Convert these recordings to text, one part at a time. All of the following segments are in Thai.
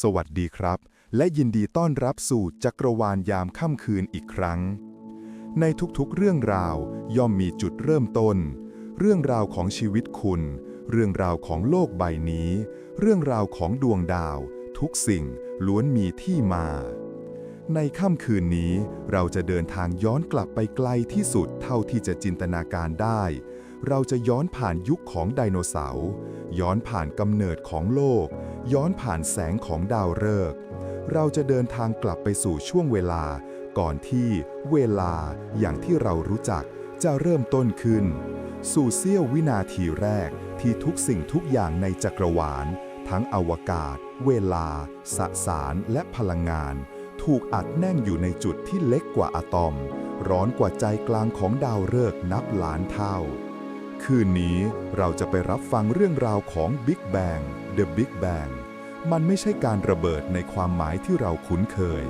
สวัสดีครับ และยินดีต้อนรับสู่จักรวาลยามค่ำคืนอีกครั้ง ในทุกๆเรื่องราวย่อมมีจุดเริ่มต้น เรื่องราวของชีวิตคุณ เรื่องราวของโลกใบนี้ เรื่องราวของดวงดาว ทุกสิ่งล้วนมีที่มา ในค่ำคืนนี้เราจะเดินทางย้อนกลับไปไกลที่สุดเท่าที่จะจินตนาการได้ เราจะย้อนผ่านยุคของไดโนเสาร์ย้อนผ่านกำเนิดของโลก ย้อนผ่านแสงของดาวฤกษ์เราจะเดินทางกลับไปสู่ช่วงเวลา ก่อนที่เวลาอย่างที่เรารู้จักจะเริ่มต้นขึ้น สู่เสี้ยววินาทีแรกที่ทุกสิ่งทุกอย่างในจักรวาล ทั้งอวกาศ เวลา สสารและพลังงาน ถูกอัดแน่นอยู่ในจุดที่เล็กกว่าอะตอม ร้อนกว่าใจกลางของดาวฤกษ์นับล้านเท่า คืนนี้เราจะไปรับฟังเรื่องราวของ Big Bang The Big Bang มันไม่ใช่การระเบิดในความหมายที่เราคุ้นเคย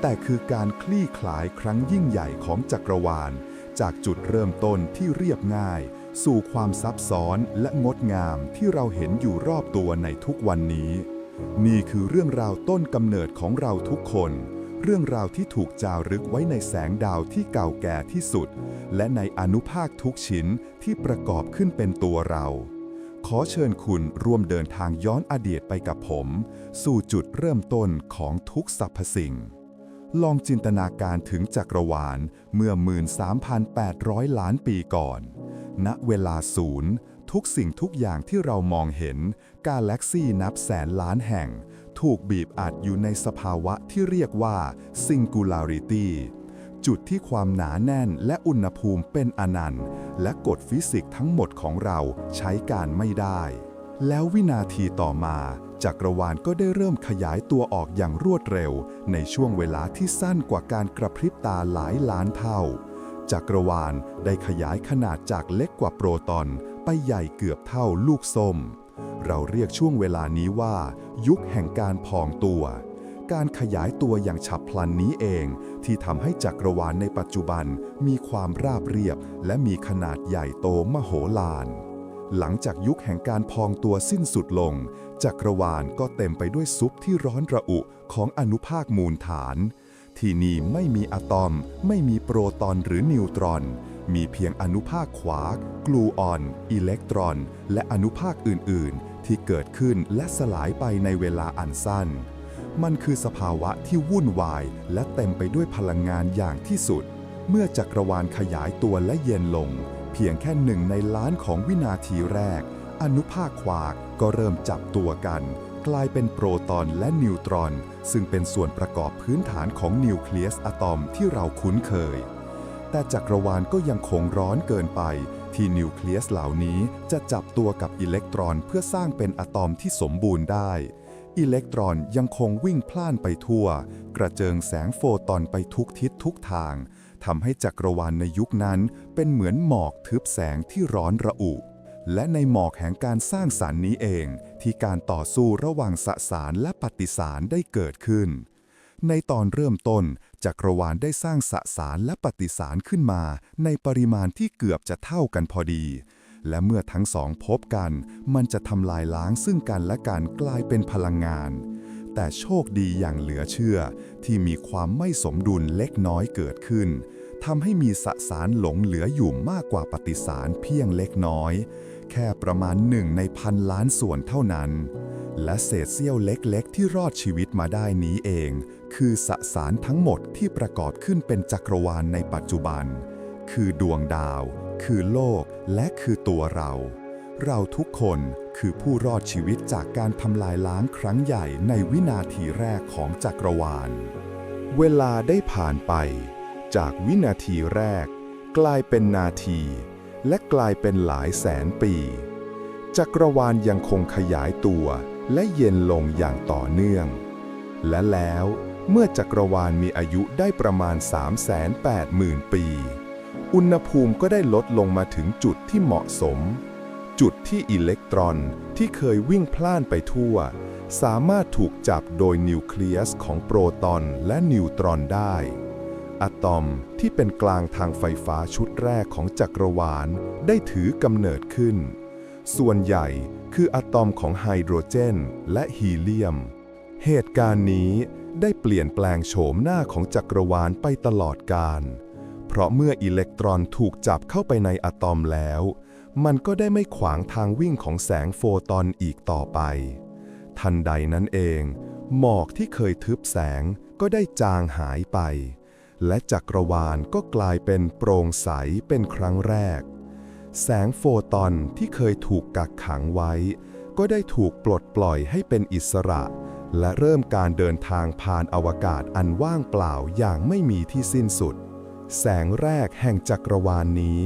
แต่คือการคลี่คลายครั้งยิ่งใหญ่ของจักรวาล จากจุดเริ่มต้นที่เรียบง่าย สู่ความซับซ้อนและงดงามที่เราเห็นอยู่รอบตัวในทุกวันนี้ นี่คือเรื่องราวต้นกำเนิดของเราทุกคน เรื่องราวที่ถูกจารึกไว้ในแสงดาวที่เก่าแก่ที่สุด และในอนุภาคทุกชิ้นที่ประกอบขึ้นเป็นตัวเรา ขอเชิญคุณร่วมเดินทางย้อนอดีตไปกับผม สู่จุดเริ่มต้นของทุกสรรพสิ่ง ลองจินตนาการถึงจักรวาลเมื่อ 13,800 ล้านปีก่อน ณ เวลาศูนย์ทุกสิ่งทุกอย่างที่เรามองเห็น กาแล็กซี่นับแสนล้านแห่ง ถูกบีบอัดอยู่ในสภาวะที่เรียกว่า singularity จุดที่ความหนาแน่นและอุณหภูมิเป็นอนันต์ และกฎฟิสิกส์ทั้งหมดของเราใช้การไม่ได้ แล้ววินาทีต่อมาจักรวาลก็ได้เริ่มขยายตัวออกอย่างรวดเร็ว ในช่วงเวลาที่สั้นกว่าการกระพริบตาหลายล้านเท่า จักรวาลได้ขยายขนาดจากเล็กกว่าโปรตอน ไปใหญ่เกือบเท่าลูกส้ม เราเรียกช่วงเวลานี้ว่า ยุคแห่งการพองตัว การขยายตัวอย่างฉับพลันนี้เอง ที่ทำให้จักรวาลในปัจจุบันมีความราบเรียบ และมีขนาดใหญ่โตมโหฬารหลังจากยุคแห่งการพองตัวสิ้นสุดลง จักรวาลก็เต็มไปด้วยซุปที่ร้อนระอุของอนุภาคมูลฐาน ที่นี่ไม่มีอะตอม ไม่มีโปรตอนหรือนิวตรอน มีเพียงอนุภาคควาร์กกลูออน อิเล็กตรอน และอนุภาคอื่น ๆ ที่เกิดขึ้นและสลายไปในเวลาอันสั้น มันคือสภาวะที่วุ่นวาย และเต็มไปด้วยพลังงานอย่างที่สุด เมื่อจักรวาลขยายตัวและเย็นลง เพียงแค่หนึ่งในล้านของวินาทีแรก อนุภาคควาร์กก็เริ่มจับตัวกัน กลายเป็นโปรตอนและนิวตรอน ซึ่งเป็นส่วนประกอบพื้นฐานของนิวเคลียสอะตอมที่เราคุ้นเคย แต่จักรวาลก็ยังคงร้อนเกินไปที่นิวเคลียสเหล่านี้จะจับตัวกับอิเล็กตรอนเพื่อสร้างเป็นอะตอมที่สมบูรณ์ได้ อิเล็กตรอนยังคงวิ่งพล่านไปทั่ว กระเจิงแสงโฟตอนไปทุกทิศทุกทางทำให้จักรวาลในยุคนั้นเป็นเหมือนหมอกทึบแสงที่ร้อนระอุ และในหมอกแห่งการสร้างสรรค์นี้เอง ที่การต่อสู้ระหว่างสสารและปฏิสารได้เกิดขึ้น ในตอนเริ่มต้น จักรวาลได้สร้างสสารและปฏิสารขึ้นมา ในปริมาณที่เกือบจะเท่ากันพอดี และเมื่อทั้งสองพบกัน มันจะทำลายล้างซึ่งกันและกันกลายเป็นพลังงาน แต่โชคดีอย่างเหลือเชื่อ ที่มีความไม่สมดุลเล็กน้อยเกิดขึ้นทำให้มีสสารหลงเหลืออยู่มากกว่าปฏิสารเพียงเล็กน้อย แค่ประมาณหนึ่งในพันล้านส่วนเท่านั้น และเศษเสี้ยวเล็กๆ ที่รอดชีวิตมาได้นี้เอง คือสสารทั้งหมดที่ประกอบขึ้นเป็นจักรวาลในปัจจุบัน คือดวงดาว คือโลกและคือตัวเรา เราทุกคนคือผู้รอดชีวิตจากการทำลายล้างครั้งใหญ่ในวินาทีแรกของจักรวาล เวลาได้ผ่านไป จากวินาทีแรก กลายเป็นนาที และกลายเป็นหลายแสนปี จักรวาลยังคงขยายตัวและเย็นลงอย่างต่อเนื่อง และแล้วเมื่อจักรวาลมีอายุได้ประมาณ 380,000 ปี อุณหภูมิก็ได้ลดลงมาถึงจุดที่เหมาะสม จุดที่อิเล็กตรอนที่เคยวิ่งพล่านไปทั่ว สามารถถูกจับโดยนิวเคลียสของโปรตอนและนิวตรอนได้ อะตอมที่เป็นกลางทางไฟฟ้าชุดแรกของจักรวาลได้ถือกำเนิดขึ้น ส่วนใหญ่คืออะตอมของไฮโดรเจนและฮีเลียม เหตุการณ์นี้ได้เปลี่ยนแปลงโฉมหน้าของจักรวาลไปตลอดกาล เพราะเมื่ออิเล็กตรอนถูกจับเข้าไปในอะตอมแล้ว มันก็ได้ไม่ขวางทางวิ่งของแสงโฟตอนอีกต่อไป ทันใดนั้นเอง หมอกที่เคยทึบแสงก็ได้จางหายไป และจักรวาลก็กลายเป็นโปร่งใสเป็นครั้งแรก แสงโฟตอนที่เคยถูกกักขังไว้ ก็ได้ถูกปลดปล่อยให้เป็นอิสระและเริ่มการเดินทางผ่านอวกาศอันว่างเปล่าอย่างไม่มีที่สิ้นสุด แสงแรกแห่งจักรวาลนนี้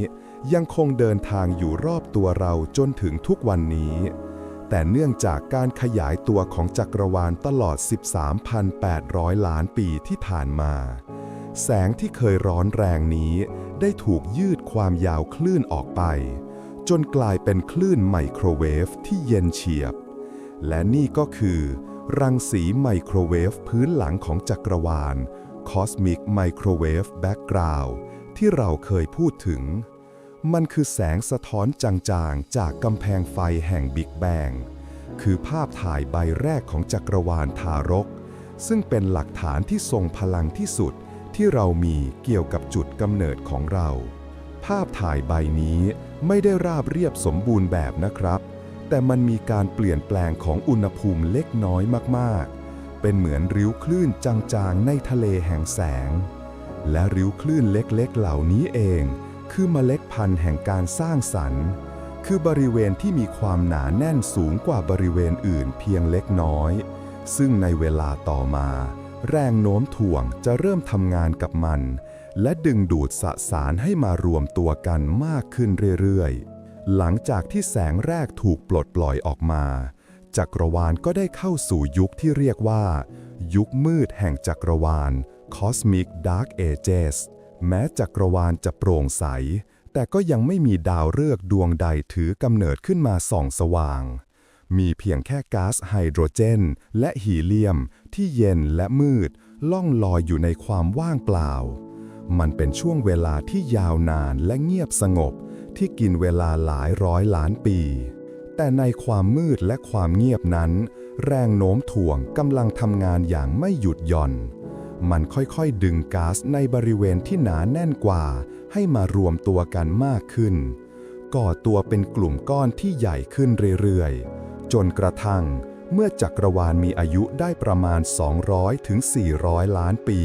ยังคงเดินทางอยู่รอบตัวเราจนถึงทุกวันนี้ แต่เนื่องจากการขยายตัวของจักรวาลตลอด 13,800 ล้านปีที่ผ่านมา แสงที่เคยร้อนแรงนี้ ได้ถูกยืดความยาวคลื่นออกไป จนกลายเป็นคลื่นไมโครเวฟที่เย็นเฉียบ และนี่ก็คือ รังสีไมโครเวฟพื้นหลังของจักรวาล Cosmic Microwave Background ที่เราเคยพูดถึง มันคือแสงสะท้อนจางๆ จากกำแพงไฟแห่งบิ๊กแบง คือภาพถ่ายใบแรกของจักรวาลทารก ซึ่งเป็นหลักฐานที่ทรงพลังที่สุดที่เรามีเกี่ยวกับจุดกำเนิดของเรา ภาพถ่ายใบนี้ไม่ได้ราบเรียบสมบูรณ์แบบนะครับ แต่มันมีการเปลี่ยนแปลงของอุณหภูมิเล็กน้อยมาก เป็นเหมือนริ้วคลื่นจางๆในทะเลแห่งแสง และริ้วคลื่นเล็กๆเหล่านี้เอง คือเมล็ดพันธุ์แห่งการสร้างสรรค์ คือบริเวณที่มีความหนาแน่นสูงกว่าบริเวณอื่นเพียงเล็กน้อย ซึ่งในเวลาต่อมา แรงโน้มถ่วงจะเริ่มทำงานกับมัน และดึงดูดสสารให้มารวมตัวกันมากขึ้นเรื่อยๆ หลังจากที่แสงแรกถูกปลดปล่อยออกมา จักรวาลก็ได้เข้าสู่ยุคที่เรียกว่า ยุคมืดแห่งจักรวาล Cosmic Dark Ages แม้จักรวาลจะโปร่งใส แต่ก็ยังไม่มีดาวฤกษ์ดวงใดถือกำเนิดขึ้นมาส่องสว่าง มีเพียงแค่ก๊าซไฮโดรเจน และฮีเลียม ที่เย็นและมืด ล่องลอยอยู่ในความว่างเปล่า มันเป็นช่วงเวลาที่ยาวนานและเงียบสงบ ที่กินเวลาหลายร้อยล้านปี แต่ในความมืดและความเงียบนั้น แรงโน้มถ่วงกำลังทำงานอย่างไม่หยุดหย่อน มันค่อยๆดึงก๊าซในบริเวณที่หนาแน่นกว่า ให้มารวมตัวกันมากขึ้น ก่อตัวเป็นกลุ่มก้อนที่ใหญ่ขึ้นเรื่อยๆ จนกระทั่ง เมื่อจักรวาลมีอายุได้ประมาณ 200ถึง400 ล้านปี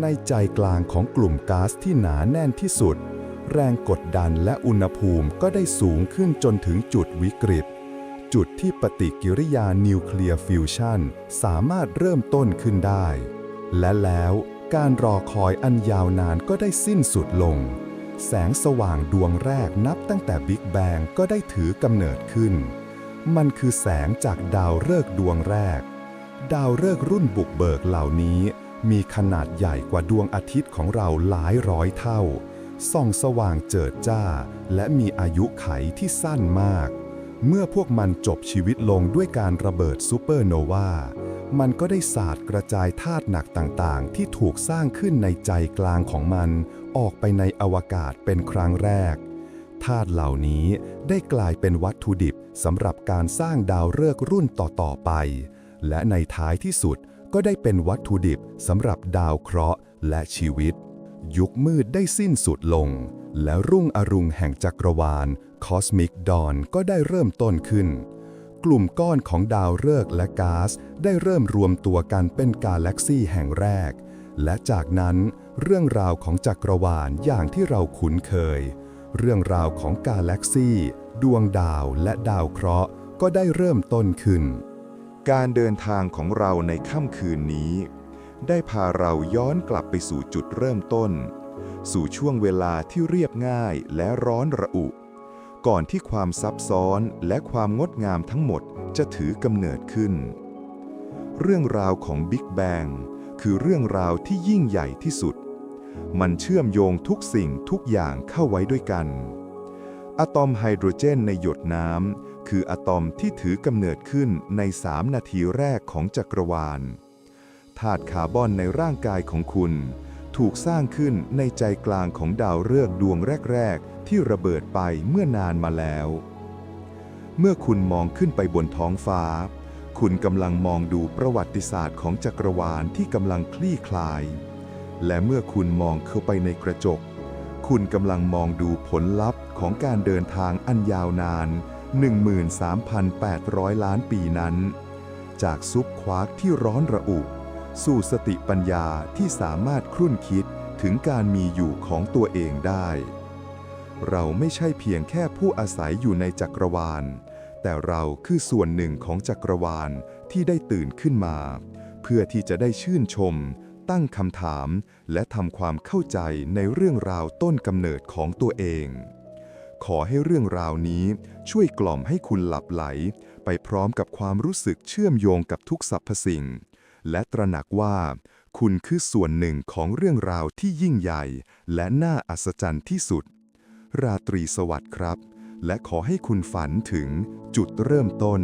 ในใจกลางของกลุ่มก๊าซที่หนาแน่นที่สุด แรงกดดันและอุณหภูมิก็ได้สูงขึ้นจนถึงจุดวิกฤต จุดที่ปฏิกิริยานิวเคลียร์ฟิวชันสามารถเริ่มต้นขึ้นได้ และแล้วการรอคอยอันยาวนานก็ได้สิ้นสุดลง แสงสว่างดวงแรกนับตั้งแต่บิ๊กแบงก็ได้ถือกำเนิดขึ้น มันคือแสงจากดาวฤกษ์ดวงแรก ดาวฤกษ์รุ่นบุกเบิกเหล่านี้มีขนาดใหญ่กว่าดวงอาทิตย์ของเราหลายร้อยเท่า ส่องสว่างเจิดจ้า และมีอายุไขที่สั้นมาก เมื่อพวกมันจบชีวิตลงด้วยการระเบิดซูเปอร์โนวา มันก็ได้สาดกระจายธาตุหนักต่างๆ ที่ถูกสร้างขึ้นในใจกลางของมันออกไปในอวกาศเป็นครั้งแรกธาตุเหล่านี้ได้กลายเป็นวัตถุดิบสำหรับการสร้างดาวฤกษ์รุ่นต่อๆไป และในท้ายที่สุดก็ได้เป็นวัตถุดิบสำหรับดาวเคราะห์และชีวิต ยุคมืดได้สิ้นสุดลง และรุ่งอรุณแห่งจักรวาล Cosmic Dawn ก็ได้เริ่มต้นขึ้น กลุ่มก้อนของดาวฤกษ์และก๊าซได้เริ่มรวมตัวกันเป็นกาแล็กซีแห่งแรก และจากนั้นเรื่องราวของจักรวาลอย่างที่เราคุ้นเคย เรื่องราวของกาแล็กซีดวงดาวและดาวเคราะห์ก็ได้เริ่มต้นขึ้น การเดินทางของเราในค่ำคืนนี้ ได้พาเราย้อนกลับไปสู่จุดเริ่มต้น สู่ช่วงเวลาที่เรียบง่ายและร้อนระอุ ก่อนที่ความซับซ้อนและความงดงามทั้งหมดจะถือกำเนิดขึ้น เรื่องราวของบิ๊กแบงคือเรื่องราวที่ยิ่งใหญ่ที่สุด มันเชื่อมโยงทุกสิ่งทุกอย่างเข้าไว้ด้วยกัน อะตอมไฮโดรเจนในหยดน้ำคืออะตอมที่ถือกำเนิดขึ้นใน 3 นาทีแรกของจักรวาล ธาตุคาร์บอนในร่างกายของคุณ ถูกสร้างขึ้นในใจกลางของดาวฤกษ์ดวงแรก ๆ ที่ระเบิดไปเมื่อนานมาแล้ว เมื่อคุณมองขึ้นไปบนท้องฟ้า คุณกำลังมองดูประวัติศาสตร์ของจักรวาลที่กำลังคลี่คลาย และเมื่อคุณมองเข้าไปในกระจก คุณกำลังมองดูผลลัพธ์ของการเดินทางอันยาวนาน 13,800 ล้านปีนั้น จากซุปควาร์กที่ร้อนระอุ สู่สติปัญญาที่สามารถครุ่นคิดถึงการมีอยู่ของตัวเองได้ เราไม่ใช่เพียงแค่ผู้อาศัยอยู่ในจักรวาล แต่เราคือส่วนหนึ่งของจักรวาลที่ได้ตื่นขึ้นมา เพื่อที่จะได้ชื่นชม ตั้งคำถาม และทำความเข้าใจในเรื่องราวต้นกำเนิดของตัวเอง ขอให้เรื่องราวนี้ช่วยกล่อมให้คุณหลับไหล ไปพร้อมกับความรู้สึกเชื่อมโยงกับทุกสรรพสิ่ง และตระหนักว่า คุณคือส่วนหนึ่งของเรื่องราวที่ยิ่งใหญ่ และน่าอัศจรรย์ที่สุด ราตรีสวัสดิ์ครับ และขอให้คุณฝันถึงจุดเริ่มต้น